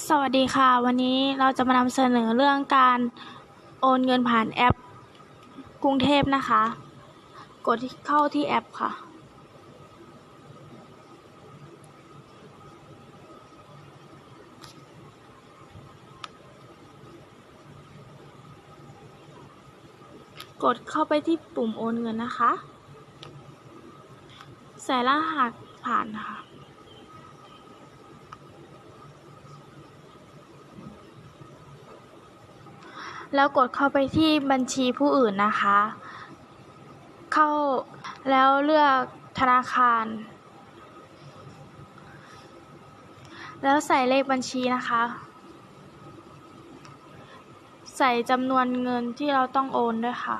สวัสดีค่ะ วันนี้เราจะมานำเสนอเรื่องการโอนเงินผ่านแอปกรุงเทพนะคะ กดเข้าที่แอปค่ะ กดเข้าไปที่ปุ่มโอนเงินนะคะ ใส่รหัสผ่านค่ะ แล้วกดเข้าไปที่บัญชีผู้อื่นนะคะ เข้าแล้วเลือกธนาคาร แล้วใส่เลขบัญชีนะคะ ใส่จำนวนเงินที่เราต้องโอนด้วยค่ะ